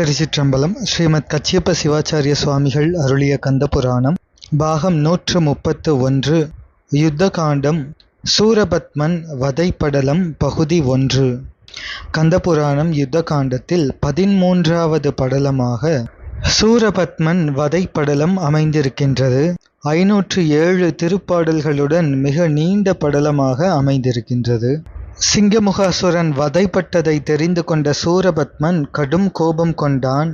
திருச்சிற்றம்பலம் ஸ்ரீமத் கச்சியப்ப சிவாச்சாரிய சுவாமிகள் அருளிய கந்தபுராணம் பாகம் நூற்று முப்பத்து ஒன்று யுத்த காண்டம் சூரபத்மன் வதைப்படலம் பகுதி ஒன்று. கந்தபுராணம் யுத்த காண்டத்தில் பதிமூன்றாவது படலமாக சூரபத்மன் வதைப்படலம் அமைந்திருக்கின்றது. ஐநூற்று ஏழு திருப்பாடல்களுடன் மிக நீண்ட படலமாக அமைந்திருக்கின்றது. சிங்கமுகாசுரன் வதைப்பட்டதை தெரிந்து கொண்ட சூரபத்மன் கடும் கோபம் கொண்டான்.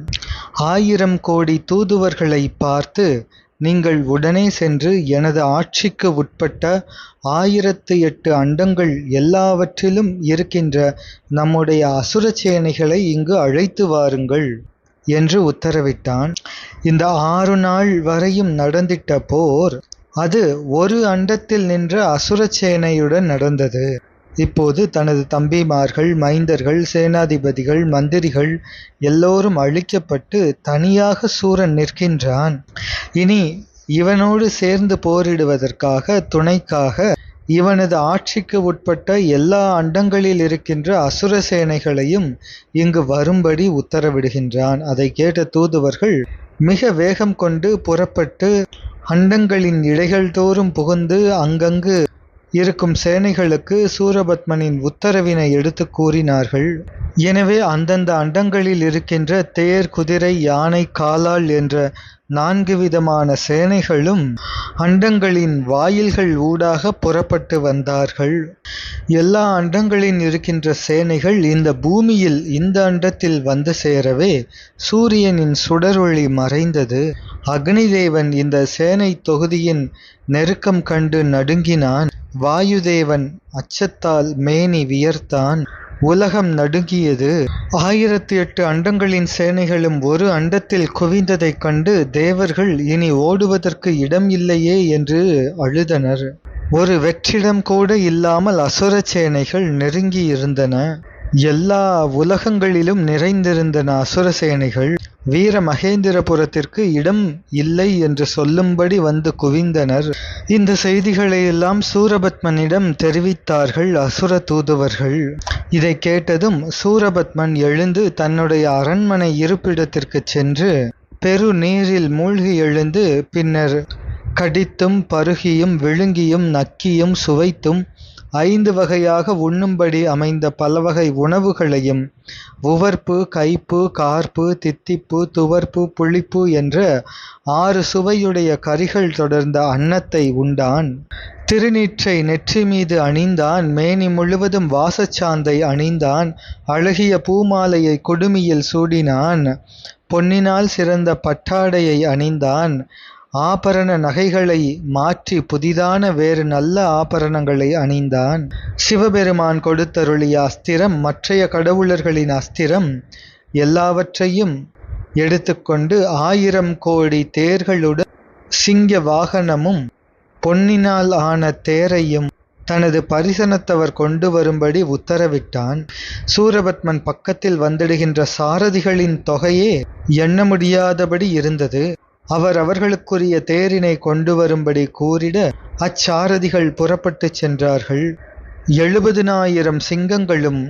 ஆயிரம் கோடி தூதுவர்களை பார்த்து நீங்கள் உடனே சென்று எனது ஆட்சிக்கு உட்பட்ட ஆயிரத்து எட்டு அண்டங்கள் எல்லாவற்றிலும் இருக்கின்ற நம்முடைய அசுர சேனைகளை இங்கு அழைத்து வாருங்கள் என்று உத்தரவிட்டான். இந்த ஆறு நாள் வரையும் நடந்திட்ட போர் அது ஒரு அண்டத்தில் நின்ற அசுர சேனையுடன் நடந்தது. இப்போது தனது தம்பிமார்கள் மைந்தர்கள் சேனாதிபதிகள் மந்திரிகள் எல்லோரும் அழிக்கப்பட்டு தனியாக சூரன் நிற்கின்றான். இனி இவனோடு சேர்ந்து போரிடுவதற்காக துணைக்காக இவனது ஆட்சிக்கு உட்பட்ட எல்லா அண்டங்களில் இருக்கின்ற அசுர சேனைகளையும் இங்கு வரும்படி உத்தரவிடுகின்றான். அதை கேட்ட தூதுவர்கள் மிக வேகம் கொண்டு புறப்பட்டு அண்டங்களின் இடைகள் தோறும் புகுந்து அங்கங்கு இருக்கும் சேனைகளுக்கு சூரபத்மனின் உத்தரவினை எடுத்து கூறினார்கள். எனவே அந்தந்த அண்டங்களில் இருக்கின்ற தேர் குதிரை யானை காலால் என்ற நான்கு விதமான சேனைகளும் அண்டங்களின் வாயில்கள் ஊடாக புறப்பட்டு வந்தார்கள். எல்லா அண்டங்களின் இருக்கின்ற சேனைகள் இந்த பூமியில் இந்த அண்டத்தில் வந்து சேரவே சூரியனின் சுடரொளி மறைந்தது. அக்னிதேவன் இந்த சேனை தொகுதியின் நெருக்கம் கண்டு நடுங்கினான். வாயுதேவன் அச்சத்தால் மேனி வியர்த்தான். உலகம் நடுங்கியது. ஆயிரத்தி எட்டு அண்டங்களின் சேனைகளும் ஒரு அண்டத்தில் குவிந்ததைக் கண்டு தேவர்கள் இனி ஓடுவதற்கு இடம் இல்லையே என்று அழுதனர். ஒரு வெற்றிடம் கூட இல்லாமல் அசுர சேனைகள் நெருங்கி இருந்தன எல்லா உலகங்களிலும் நிறைந்திருந்தன அசுர சேனைகள் வீர மகேந்திரபுரத்திற்கு இடம் இல்லை என்று சொல்லும்படி வந்து குவிந்தனர். இந்த செய்திகளை எல்லாம் சூரபத்மனிடம் தெரிவித்தார்கள் அசுர தூதுவர்கள். இதை கேட்டதும் சூரபத்மன் எழுந்து தன்னுடைய அரண்மனை இருப்பிடத்திற்கு சென்று பெரு நீரில் மூழ்கி எழுந்து பின்னர் கடித்தும் பருகியும் விழுங்கியும் நக்கியும் சுவைத்தும் ஐந்து வகையாக உண்ணும்படி அமைந்த பலவகை உணவுகளையும் உவர்ப்பு கைப்பு கார்ப்பு தித்திப்பு துவர்ப்பு புளிப்பு என்ற ஆறு சுவையுடைய கரிகள் தொடர்ந்த அன்னத்தை உண்டான். திருநீற்றை நெற்றி மீது அணிந்தான் மேனி முழுவதும் வாசச்சாந்தை அணிந்தான் அழகிய பூமாலையை கொடுமியில் சூடினான் பொன்னினால் சிறந்த பட்டாடையை அணிந்தான் ஆபரண நகைகளை மாற்றி புதிதான வேறு நல்ல ஆபரணங்களை அணிந்தான். சிவபெருமான் கொடுத்தருளிய அஸ்திரம் மற்றைய கடவுளர்களின் அஸ்திரம் எல்லாவற்றையும் எடுத்துக்கொண்டு ஆயிரம் கோடி தேர்களுடன் சிங்க வாகனமும் பொன்னினால் ஆன தேரையும் தனது பரிசனத்தவர் கொண்டு வரும்படி உத்தரவிட்டான். சூரபத்மன் பக்கத்தில் வந்திடுகின்ற சாரதிகளின் தொகையே எண்ண முடியாதபடி இருந்தது. அவர் அவர்களுக்குரிய தேரினை கொண்டு வரும்படி கூறிட அச்சாரதிகள் புறப்பட்டுச் சென்றார்கள். எழுபதினாயிரம் சிங்கங்களும்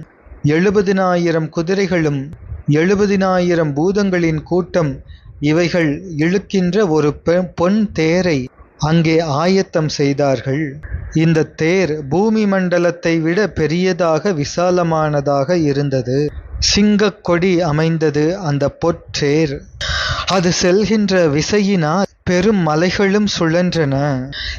எழுபதினாயிரம் குதிரைகளும் எழுபதினாயிரம் பூதங்களின் கூட்டம் இவைகள் இழுக்கின்ற ஒரு பொன் தேரை அங்கே ஆயத்தம் செய்தார்கள். இந்த தேர் பூமி மண்டலத்தை விட பெரியதாக விசாலமானதாக இருந்தது. சிங்கக் கொடி அமைந்தது அந்த பொற்றேர் அது செல்கின்ற விசையினால் பெரும் மலைகளும் சுழன்றன.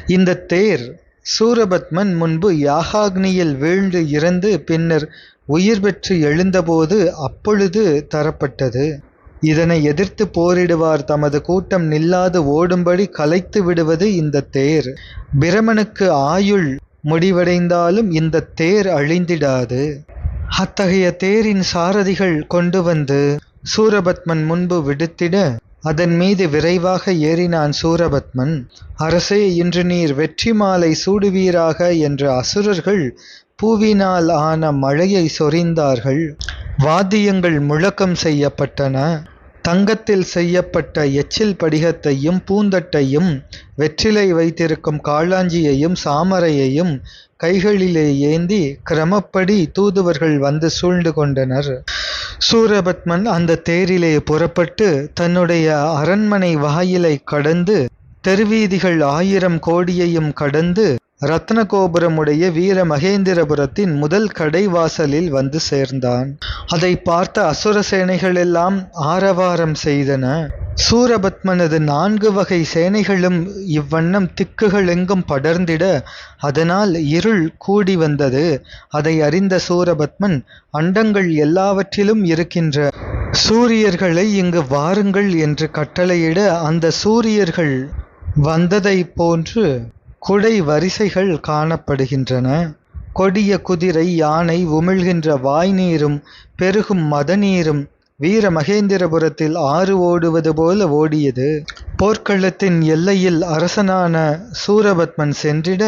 இந்த தேர் சூரபத்மன் முன்பு யாகாக்னியில் வீழ்ந்து இறந்து பின்னர் உயிர் பெற்று எழுந்தபோது அப்பொழுது தரப்பட்டது. இதனை எதிர்த்து போரிடுவார் தமது கூட்டம் நில்லாது ஓடும்படி கலைத்து விடுவது இந்த தேர். பிரமனுக்கு ஆயுள் முடிவடைந்தாலும் இந்த தேர் அழிந்திடாது. அத்தகைய தேரின் சாரதிகள் கொண்டு வந்து சூரபத்மன் முன்பு விடுத்திட அதன் மீது விரைவாக ஏறினான் சூரபத்மன். அரசே இன்று நீர் வெற்றி மாலை சூடுவீராக என்ற அசுரர்கள் பூவினால் ஆன மழையை சொரிந்தார்கள். வாத்தியங்கள் முழக்கம் செய்யப்பட்டன. தங்கத்தில் செய்யப்பட்ட எச்சில் படிகத்தையும் பூந்தட்டையும் வெற்றிலை வைத்திருக்கும் காளாஞ்சியையும் சாமரையையும் கைகளிலே ஏந்தி கிரமப்படி தூதுவர்கள் வந்து சூழ்ந்து கொண்டனர். சூரபத்மன் அந்த தேரிலே புறப்பட்டு தன்னுடைய அரண்மனை வாயிலை கடந்து தெருவீதிகள் ஆயிரம் கோடியையும் கடந்து ரத்ன கோபுரமுடைய வீர மகேந்திரபுரத்தின் முதல் கடைவாசலில் வந்து சேர்ந்தான். அதை பார்த்த அசுர சேனைகளெல்லாம் ஆரவாரம் செய்தன. சூரபத்மனது நான்கு வகை சேனைகளும் இவ்வண்ணம் திக்குகள் எங்கும் படர்ந்திட அதனால் இருள் கூடி வந்தது. அதை அறிந்த சூரபத்மன் அண்டங்கள் எல்லாவற்றிலும் இருக்கின்ற சூரியர்களை இங்கு வாருங்கள் என்று கட்டளையிட அந்த சூரியர்கள் வந்ததைப் போன்று குடை வரிசைகள் காணப்படுகின்றன. கொடிய குதிரை யானை உமிழ்கின்ற வாய்நீரும் பெருகும் மதநீரும் வீர மகேந்திரபுரத்தில் ஆறு ஓடுவது போல ஓடியது. போர்க்களத்தின் எல்லையில் அரசனான சூரபத்மன் சென்றிட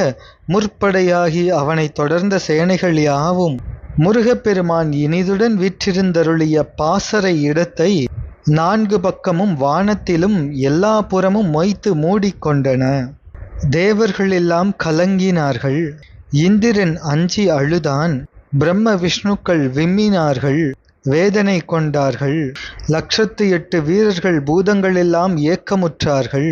முற்படையாகி அவனை தொடர்ந்த சேனைகள் யாவும் முருகப்பெருமான் இனிதுடன் விற்றிருந்தருளிய பாசறை இடத்தை நான்கு பக்கமும் வானத்திலும் எல்லா புறமும் மொய்த்து மூடிக்கொண்டன. தேவர்கள் எல்லாம் கலங்கினார்கள். இந்திரன் அஞ்சி அழுதான். பிரம்ம விஷ்ணுக்கள் விம்மினார்கள். வேதனை கொண்டார்கள். லட்சத்து எட்டு வீரர்கள் பூதங்களெல்லாம் ஏக்கமுற்றார்கள்.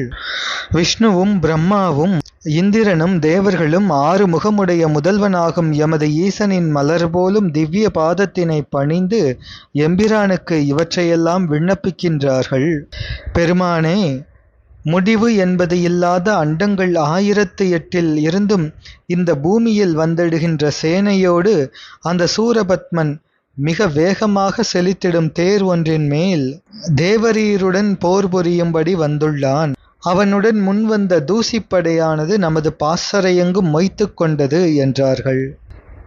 விஷ்ணுவும் பிரம்மாவும் இந்திரனும் தேவர்களும் ஆறு முகமுடைய முதல்வனாகும் எமது ஈசனின் மலர் போலும் திவ்ய பாதத்தினை பணிந்து எம்பிரானுக்கு இவற்றையெல்லாம் விண்ணப்பிக்கின்றார்கள். பெருமானே முடிவு என்பது இல்லாத அண்டங்கள் ஆயிரத்து எட்டில் இருந்தும் இந்த பூமியில் வந்திடுகின்ற சேனையோடு அந்த சூரபத்மன் மிக வேகமாக செலுத்திடும் தேர் ஒன்றின் மேல் தேவரீருடன் போர் புரியும்படி வந்துள்ளான். அவனுடன் முன்வந்த தூசிப்படையானது நமது பாசறையெங்கும் மொய்த்து கொண்டது என்றார்கள்.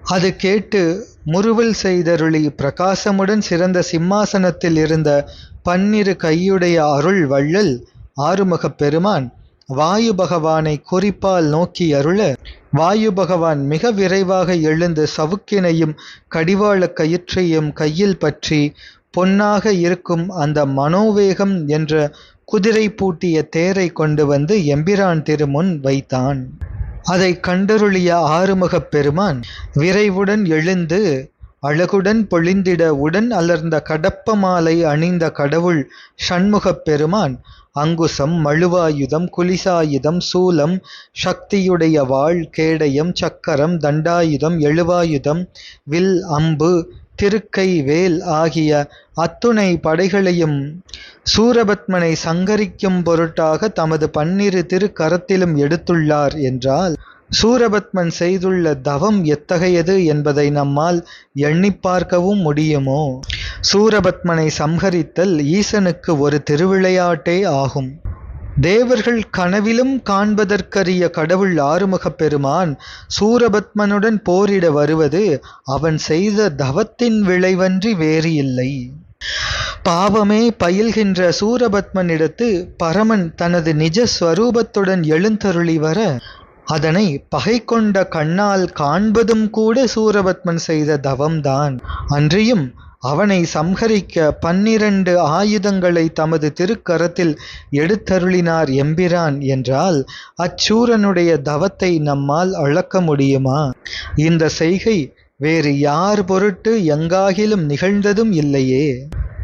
அது கேட்டு முறுவல் செய்தருளி பிரகாசமுடன் சிறந்த சிம்மாசனத்தில் இருந்த பன்னிரு கையுடைய அருள் வள்ளல் ஆறுமுகப் பெருமான் வாயு பகவானை குறிப்பால் நோக்கி அருள வாயு பகவான் மிக விரைவாக எழுந்து சவுக்கினையும் கடிவாள கயிற்றையும் கையில் பற்றி பொன்னாக இருக்கும் அந்த மனோவேகம் என்ற குதிரை பூட்டிய தேரை கொண்டு வந்து எம்பிரான் திருமுன் வைத்தான். அதை கண்டருளிய ஆறுமுகப் பெருமான் விரைவுடன் எழுந்து அழகுடன் பொழிந்திட உடன் அலர்ந்த கடப்ப மாலை அணிந்த கடவுள் ஷண்முகப் பெருமான். அங்குசம் மழுவாயுதம் குலிசாயுதம் சூலம் சக்தியுடைய வாள் கேடயம் சக்கரம் தண்டாயுதம் எழுவாயுதம் வில் அம்பு திருக்கை வேல் ஆகிய அத்துணை படைகளையும் சூரபத்மனை சங்கரிக்கும் பொருட்டாக தமது பன்னிரு திருக்கரத்திலும் எடுத்துள்ளார் என்றால் சூரபத்மன் செய்துள்ள தவம் எத்தகையது என்பதை நம்மால் எண்ணி பார்க்கவும் முடியுமோ? சூரபத்மனை சம்ஹரித்தல் ஈசனுக்கு ஒரு திருவிளையாட்டே ஆகும். தேவர்கள் கனவிலும் காண்பதற்கரிய கடவுள் ஆறுமுகப் பெருமான் சூரபத்மனுடன் போரிட வருவது அவன் செய்த தவத்தின் விளைவன்றி வேறு இல்லை பாவமே பயில்கின்ற சூரபத்மனிடத்து பரமன் தனது நிஜ ஸ்வரூபத்துடன் எழுந்தருளி வர அதனை பகை கொண்ட கண்ணால் காண்பதும் கூட சூரபத்மன் செய்த தவம்தான். அன்றியும் அவனை சம்ஹரிக்க பன்னிரண்டு ஆயுதங்களை தமது திருக்கரத்தில் எடுத்தருளினார் எம்பிரான் என்றால் அச்சூரனுடைய தவத்தை நம்மால் அளக்க முடியுமா? இந்த செய்கை வேறு யார் பொருட்டு எங்காகிலும் நிகழ்ந்ததும் இல்லையே.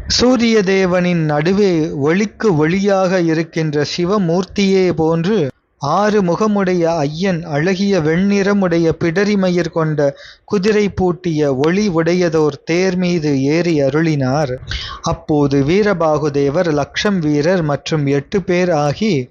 சூரிய தேவனின் நடுவே ஒளிக்கு ஒளியாக இருக்கின்ற சிவமூர்த்தியே போன்று ஆறு முகமுடைய ஐயன் அழகிய வெண்ணிறமுடைய பிடரிமயிர் கொண்ட குதிரை பூட்டிய ஒளி உடையதோர் தேர் மீது ஏறி அருளினார். அப்போது வீரபாகுதேவர் லக்ஷம் வீரர் மற்றும் எட்டு பேர் ஆகி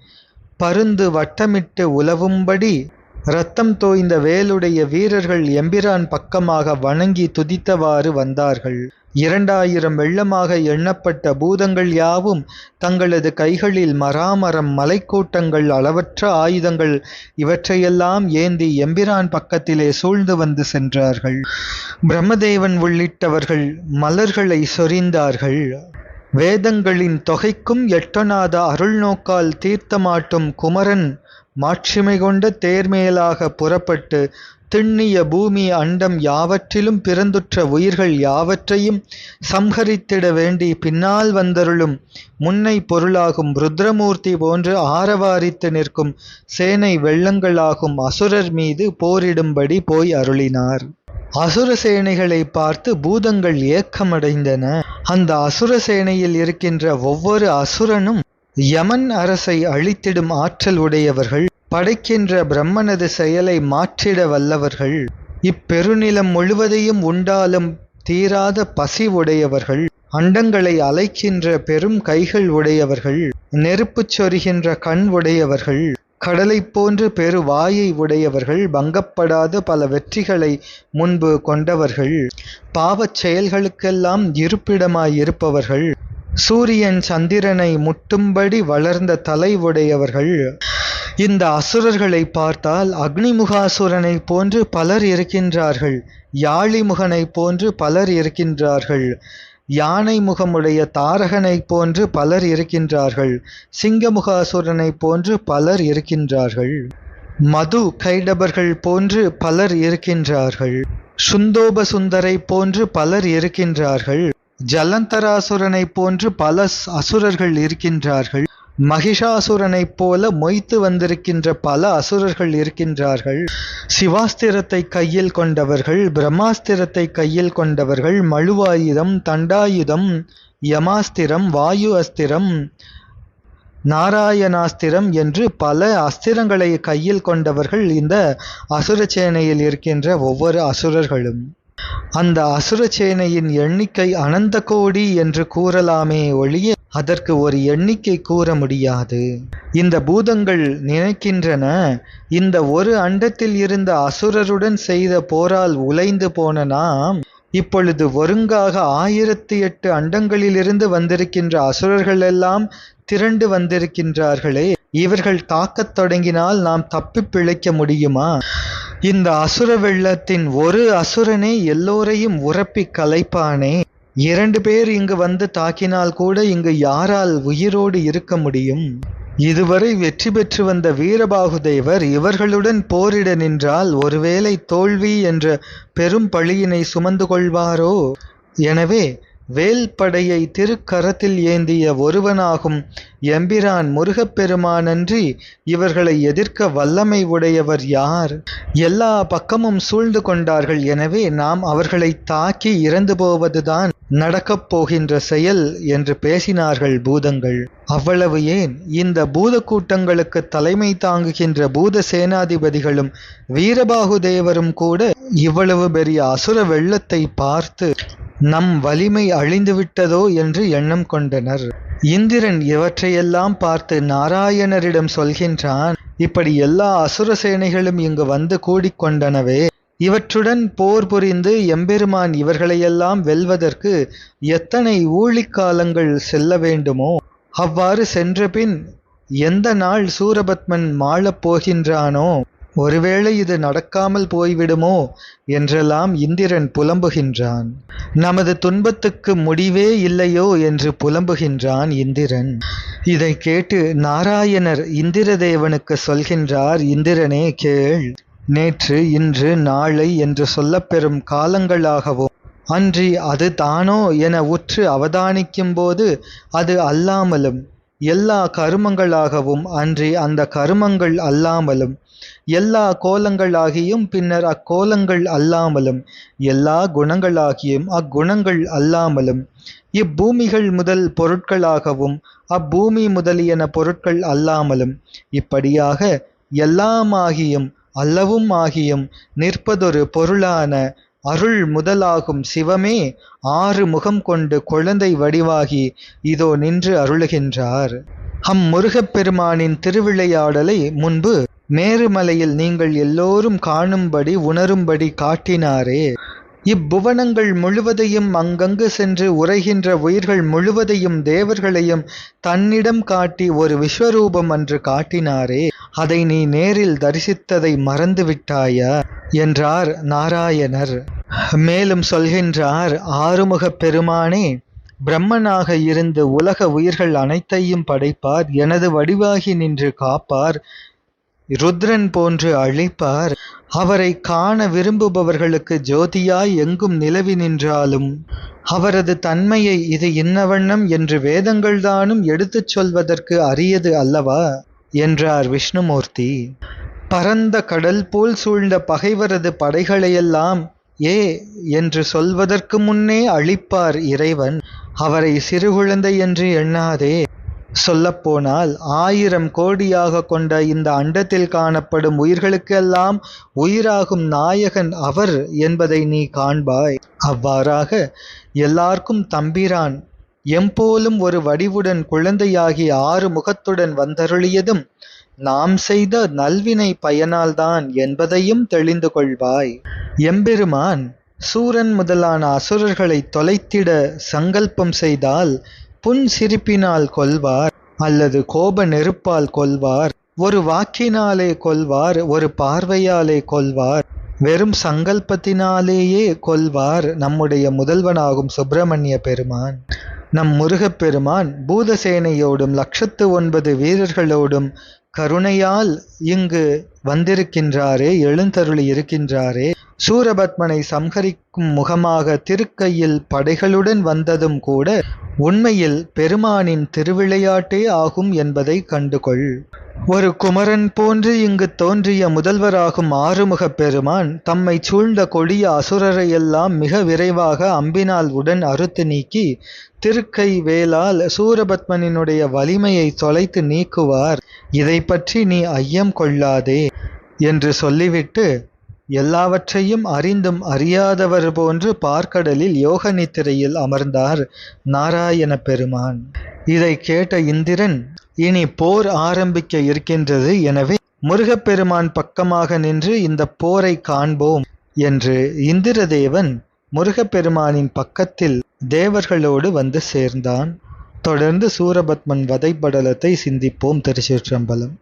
பருந்து வட்டமிட்டு உலவும்படி இரத்தம் தோய்ந்த வேலுடைய வீரர்கள் எம்பிரான் பக்கமாக வணங்கி துதித்தவாறு வந்தார்கள். இரண்டாயிரம் வெள்ளமாக எண்ணப்பட்ட பூதங்கள் யாவும் தங்களது கைகளில் மராமரம் மலைக்கூட்டங்கள் அளவற்ற ஆயுதங்கள் இவற்றையெல்லாம் ஏந்தி எம்பிரான் பக்கத்திலே சூழ்ந்து வந்து சென்றார்கள். பிரம்மதேவன் உள்ளிட்டவர்கள் மலர்களை சொரிந்தார்கள். வேதங்களின் தொகைக்கும் எட்டனாத அருள் நோக்கால் தீர்த்தமாட்டும் குமரன் மாட்சிமை கொண்ட தேர்மேலாக புறப்பட்டு திண்ணிய பூமி அண்டம் யாவற்றிலும் பிறந்துற்ற உயிர்கள் யாவற்றையும் சம்ஹரித்திட வேண்டி பின்னால் வந்தருளும் முன்னை பொருளாகும் ருத்ரமூர்த்தி போன்று ஆரவாரித்து நிற்கும் சேனை வெள்ளங்களாகும் அசுரர் மீது போரிடும்படி போய் அருளினார். அசுர சேனைகளை பார்த்து பூதங்கள் ஏக்கமடைந்தன. அந்த அசுர சேனையில் இருக்கின்ற ஒவ்வொரு அசுரனும் யமன் அரசை அழித்திடும் ஆற்றல் உடையவர்கள். படைக்கின்ற பிரம்மனது செயலை மாற்றிட வல்லவர்கள். இப்பெருநிலம் முழுவதையும் உண்டாலும் தீராத பசி உடையவர்கள். அண்டங்களை அலைக்கின்ற பெரும் கைகள் உடையவர்கள். நெருப்புச் சொரிகின்ற கண் உடையவர்கள். கடலைப் போன்று பெரு வாயை உடையவர்கள். பங்கப்படாத பல வெற்றிகளை முன்பு கொண்டவர்கள். பாவச் செயல்களுக்கெல்லாம் இருப்பிடமாயிருப்பவர்கள். சூரியன் சந்திரனை முட்டும்படி வளர்ந்த தலை உடையவர்கள். இந்த அசுரர்களை பார்த்தால் அக்னிமுகாசுரனை போன்று பலர் இருக்கின்றார்கள் யாழிமுகனை போன்று பலர் இருக்கின்றார்கள் யானை முகமுடைய தாரகனைப் போன்று பலர் இருக்கின்றார்கள் சிங்கமுகாசுரனைப் போன்று பலர் இருக்கின்றார்கள் மது கைடபர்கள் போன்று பலர் இருக்கின்றார்கள் சுந்தோபசுந்தரைப் போன்று பலர் இருக்கின்றார்கள் ஜலந்தராசுரனைப் போன்று பல அசுரர்கள் இருக்கின்றார்கள். மகிஷாசுரனைப் போல மொய்த்து வந்திருக்கின்ற பல அசுரர்கள் இருக்கின்றார்கள். சிவாஸ்திரத்தை கையில் கொண்டவர்கள் பிரம்மாஸ்திரத்தை கையில் கொண்டவர்கள் மழுவாயுதம் தண்டாயுதம் யமாஸ்திரம் வாயு அஸ்திரம் நாராயணாஸ்திரம் என்று பல அஸ்திரங்களை கையில் கொண்டவர்கள் இந்த அசுர சேனையில் இருக்கின்ற ஒவ்வொரு அசுரர்களும். அந்த அசுர சேனையின் எண்ணிக்கை அனந்த கோடி என்று கூறலாமே ஒழிய அதற்கு ஒரு எண்ணிக்கை கூற முடியாது. இந்த பூதங்கள் நினைக்கின்றன. இந்த ஒரு அண்டத்தில் இருந்த அசுரருடன் செய்த போரால் உலைந்து போன நாம் இப்பொழுது ஒருங்காக ஆயிரத்தி எட்டு அண்டங்களிலிருந்து வந்திருக்கின்ற அசுரர்கள் எல்லாம் திரண்டு வந்திருக்கின்றார்களே இவர்கள் தாக்கத் தொடங்கினால் நாம் தப்பி பிழைக்க முடியுமா? இந்த அசுர வெள்ளத்தின் ஒரு அசுரனே எல்லோரையும் உரப்பி கலைப்பானே. இரண்டு பேர் இங்கு வந்து தாக்கினால் கூட இங்கு யாரால் உயிரோடு இருக்க முடியும்? இதுவரை வெற்றி பெற்று வந்த வீரபாகுதேவர் இவர்களுடன் போரிட நின்றால் ஒருவேளை தோல்வி என்ற பெரும் பழியினை சுமந்து கொள்வாரோ? எனவே வேல்படையை திருக்கரத்தில் ஏந்திய ஒருவனாகும் எம்பிரான் முருகப்பெருமானன்றி இவர்களை எதிர்க்க வல்லமை உடையவர் யார்? எல்லா பக்கமும் சூழ்ந்து கொண்டார்கள். எனவே நாம் அவர்களை தாக்கி இறந்து போவதுதான் நடக்கப் போகின்ற செயல் என்று பேசினார்கள் பூதங்கள். அவ்வளவு ஏன்? இந்த பூத கூட்டங்களுக்கு தலைமை தாங்குகின்ற பூத சேனாதிபதிகளும் வீரபாகுதேவரும் கூட இவ்வளவு பெரிய அசுர வெள்ளத்தை பார்த்து நம் வலிமை அழிந்துவிட்டதோ என்று எண்ணம் கொண்டனர். இந்திரன் இவற்றையெல்லாம் பார்த்து நாராயணரிடம் சொல்கின்றான் இப்படி எல்லா அசுர சேனைகளும் இங்கு வந்து கூடிக்கொண்டனவே இவற்றுடன் போர் புரிந்து எம்பெருமான் இவர்களையெல்லாம் வெல்வதற்கு எத்தனை ஊழிக்காலங்கள் செல்ல வேண்டுமோ அவ்வாறு சென்றபின் எந்த நாள் சூரபத்மன் மாளப் போகின்றானோ ஒருவேளை இது நடக்காமல் போய்விடுமோ? என்றெல்லாம் இந்திரன் புலம்புகின்றான். நமது துன்பத்துக்கு முடிவே இல்லையோ? என்று புலம்புகின்றான் இந்திரன். இதை கேட்டு நாராயணர் இந்திரதேவனுக்கு சொல்கின்றார் இந்திரனே கேள். நேற்று இன்று நாளை என்று சொல்லப்பெறும் காலங்களாகவும் அன்றி அது தானோ? என உற்று அவதானிக்கும்போது அது அல்லாமலும் எல்லா கருமங்களாகவும் அன்றி அந்த கருமங்கள் அல்லாமலும் எல்லா கோலங்களாகியும் பின்னர் அக்கோலங்கள் அல்லாமலும் எல்லா குணங்களாகியும் அக்குணங்கள் அல்லாமலும். இப்பூமிகள் முதல் பொருட்களாகவும் அப்பூமி முதலியன பொருட்கள் அல்லாமலும். இப்படியாக எல்லாமாகியும் அல்லவும் ஆகியும் நிற்பதொரு பொருளான அருள் முதலாகும் சிவமே ஆறு முகம் கொண்டு குழந்தை வடிவாகி இதோ நின்று அருளுகின்றார். அம் முருகப்பெருமானின் திருவிளையாடலை முன்பு மேருமலையில் நீங்கள் எல்லோரும் காணும்படி உணரும்படி காட்டினாரே. இப்புவனங்கள் முழுவதையும் அங்கங்கு சென்று உரைகின்ற உயிர்கள் முழுவதையும் தேவர்களையும் தன்னிடம் காட்டி ஒரு விஸ்வரூபம் அன்று காட்டினாரே. அதை நீ நேரில் தரிசித்ததை மறந்துவிட்டாயா? என்றார் நாராயணர். மேலும் சொல்கின்றார் ஆறுமுகப் பெருமானே பிரம்மனாக இருந்து உலக உயிர்கள் அனைத்தையும் படைப்பார். எனது வடிவாகி நின்று காப்பார். ருத்ரன் போன்று அழிப்பார். அவரை காண விரும்புபவர்களுக்கு ஜோதியாய் எங்கும் நிலவி நின்றாலும் அவரது தன்மையை இது இன்னவண்ணம் என்று வேதங்கள்தானும் எடுத்துச் சொல்வதற்கு அரியது அல்லவா? என்றார் விஷ்ணுமூர்த்தி. பரந்த கடல் போல் சூழ்ந்த பகைவரது படைகளையெல்லாம் ஏ என்று சொல்வதற்கு முன்னே அழிப்பார் இறைவன். அவரை சிறுகுழந்தை என்று எண்ணாதே. சொல்லப்போனால் ஆயிரம் கோடியாக கொண்ட இந்த அண்டத்தில் காணப்படும் உயிர்களுக்கெல்லாம் உயிராகும் நாயகன் அவர் என்பதை நீ காண்பாய். அவ்வாறாக எல்லாருக்கும் தம்பிரான் எம்போலும் ஒரு வடிவுடன் குழந்தையாகி ஆறு முகத்துடன் வந்தருளியதும் நாம் செய்த நல்வினை பயனால்தான் என்பதையும் தெளிந்து கொள்வாய். எம்பெருமான் சூரன் முதலான அசுரர்களை தொலைத்திட சங்கல்பம் செய்தால் புன் சிரிப்பினால் கொல்வார் அல்லது கோப நெருப்பால் கொல்வார். ஒரு வாக்கினாலே கொல்வார் ஒரு பார்வையாலே கொல்வார். வெறும் சங்கல்பத்தினாலேயே கொல்வார் நம்முடைய முதல்வனாகும் சுப்பிரமணிய பெருமான். நம் முருகப்பெருமான் பூதசேனையோடும் லட்சத்து ஒன்பது வீரர்களோடும் கருணையால் இங்கு வந்திருக்கின்றாரே எழுந்தருளி இருக்கின்றாரே சூரபத்மனை சம்ஹரிக்கும் முகமாக திருக்கையில் படைகளுடன் வந்ததும் கூட உண்மையில் பெருமானின் திருவிளையாட்டே ஆகும் என்பதை கண்டுகொள். ஒரு குமரன் போன்று இங்கு தோன்றிய முதல்வராகும் ஆறுமுகப் பெருமான் தம்மை சூழ்ந்த கொடிய அசுரரையெல்லாம் மிக விரைவாக அம்பினால் உடன் அறுத்து நீக்கி திருக்கை வேலால் சூரபத்மனினுடைய வலிமையை தொலைத்து நீக்குவார். இதை பற்றி நீ ஐயம் கொள்ளாதே என்று சொல்லிவிட்டு எல்லாவற்றையும் அறிந்தும் அறியாதவர் போன்று பார்க்கடலில் யோக நித்திரையில் அமர்ந்தார் நாராயண பெருமான். இதை கேட்ட இந்திரன் இனி போர் ஆரம்பிக்க இருக்கின்றது எனவே முருகப்பெருமான் பக்கமாக நின்று இந்த போரை காண்போம் என்று இந்திரதேவன் முருகப்பெருமானின் பக்கத்தில் தேவர்களோடு வந்து சேர்ந்தான். தொடர்ந்து சூரபத்மன் வதைப்படலத்தை சிந்திப்போம் திருச்சிற்றம்பலம்.